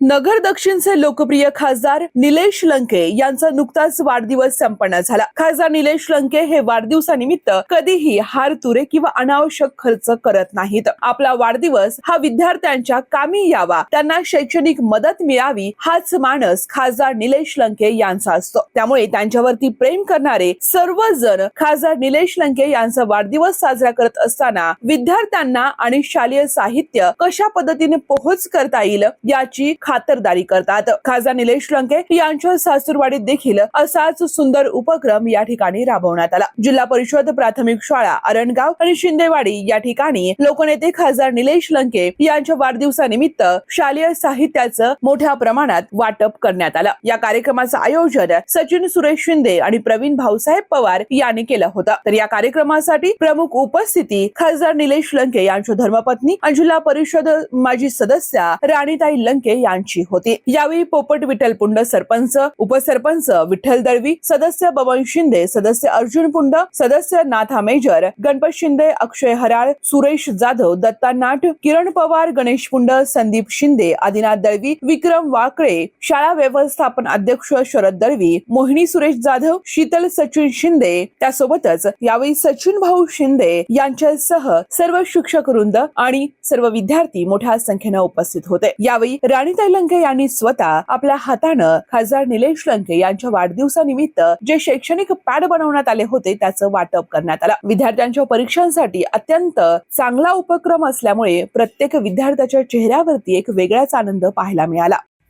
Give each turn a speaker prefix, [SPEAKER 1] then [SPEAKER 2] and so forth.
[SPEAKER 1] नगर दक्षिणचे लोकप्रिय खासदार निलेश लंके यांचा नुकताच वाढदिवस संपन्न झाला. खासदार निलेश लंके हे वाढदिवसानिमित्त कधीही हार तुरे किंवा अनावश्यक खर्च करत नाहीत. आपला वाढदिवस हा विद्यार्थ्यांच्या कामी यावा. त्यांना शैक्षणिक मदत मिळावी हाच मानस खासदार निलेश लंके यांचा असतो. त्यामुळे त्यांच्यावरती प्रेम करणारे सर्वजण खासदार निलेश लंके यांचा वाढदिवस साजरा करत असताना विद्यार्थ्यांना आणि शालेय साहित्य कशा पद्धतीने पोहोच करता येईल याची खातरदारी करतात. खासदार निलेश लंके यांच्या सासूरवाडीत देखील असाच सुंदर उपक्रम या ठिकाणी राबवण्यात आला. जिल्हा परिषद प्राथमिक शाळा अरणगाव आणि शिंदेवाडी या ठिकाणी लोकनेते खासदार निलेश लंके यांच्या वाढदिवसानिमित्त शालेय साहित्याचं मोठ्या प्रमाणात वाटप करण्यात आलं. या कार्यक्रमाचं आयोजन सचिन सुरेश शिंदे आणि प्रवीण भाऊसाहेब पवार यांनी केलं होतं. तर या कार्यक्रमासाठी प्रमुख उपस्थिती खासदार निलेश लंके यांच्या धर्मपत्नी आणि जिल्हा परिषद माजी सदस्या राणीताई लंके यांची होती. यावेळी पोपट विठ्ठल पुंड सरपंच उपसरपंच विठ्ठल दळवी सदस्य बबन शिंदे सदस्य अर्जुन पुंड सदस्य नाथा मेजर गणपत शिंदे अक्षय हराळ सुरेश जाधव दत्ता नाट किरण पवार गणेश पुंड संदीप शिंदे आदिनाथ दळवी विक्रम वाकळे शाळा व्यवस्थापन अध्यक्ष शरद दळवी मोहिनी सुरेश जाधव शीतल सचिन शिंदे. त्यासोबतच यावेळी सचिन भाऊ शिंदे यांच्यासह सर्व शिक्षक वृंद आणि सर्व विद्यार्थी मोठ्या संख्येनं उपस्थित होते. यावेळी राणीताई लंके यांनी स्वतः आपल्या हातानं खासदार निलेश लंके यांच्या वाढदिवसानिमित्त जे शैक्षणिक पॅड बनवण्यात आले होते त्याचं वाटप करण्यात आलं. विद्यार्थ्यांच्या परीक्षांसाठी अत्यंत चांगला उपक्रम असल्यामुळे प्रत्येक विद्यार्थ्याच्या चेहऱ्यावरती एक वेगळाच आनंद पाहायला मिळाला.